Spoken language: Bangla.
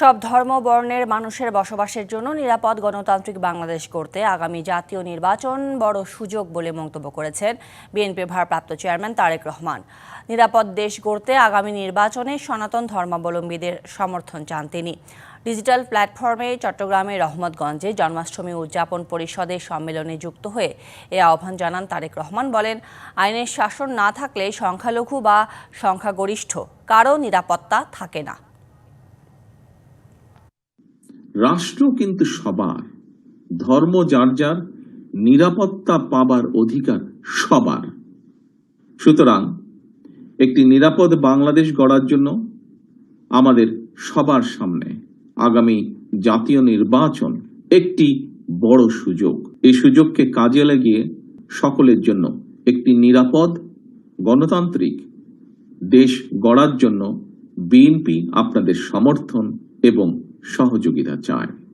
সব ধর্ম বর্ণের মানুষের বসবাসের জন্য নিরাপদ গণতান্ত্রিক বাংলাদেশ করতে আগামী জাতীয় নির্বাচন বড় সুযোগ বলে মন্তব্য করেছেন বিএনপির ভারপ্রাপ্ত চেয়ারম্যান তারেক রহমান। নিরাপদ দেশ গড়তে আগামী নির্বাচনে সনাতন ধর্মাবলম্বীদের সমর্থন চান তিনি। ডিজিটাল প্ল্যাটফর্মে চট্টগ্রামের রহমতগঞ্জে জন্মাষ্টমী উদযাপন পরিষদের সম্মেলনে যুক্ত হয়ে এ আহ্বান জানান তারেক রহমান, বলেন, আইনের শাসন না থাকলে সংখ্যালঘু বা সংখ্যাগরিষ্ঠ কারও নিরাপত্তা থাকে না। রাষ্ট্র কিন্তু সবার, ধর্ম যার যার, নিরাপত্তা পাবার অধিকার সবার। সুতরাং একটি নিরাপদ বাংলাদেশ গড়ার জন্য আমাদের সবার সামনে আগামী জাতীয় নির্বাচন একটি বড় সুযোগ। এই সুযোগকে কাজে লাগিয়ে সকলের জন্য একটি নিরাপদ, গণতান্ত্রিক দেশ গড়ার জন্য বিএনপি আপনাদের সমর্থন এবং সহযোগিতা চায়।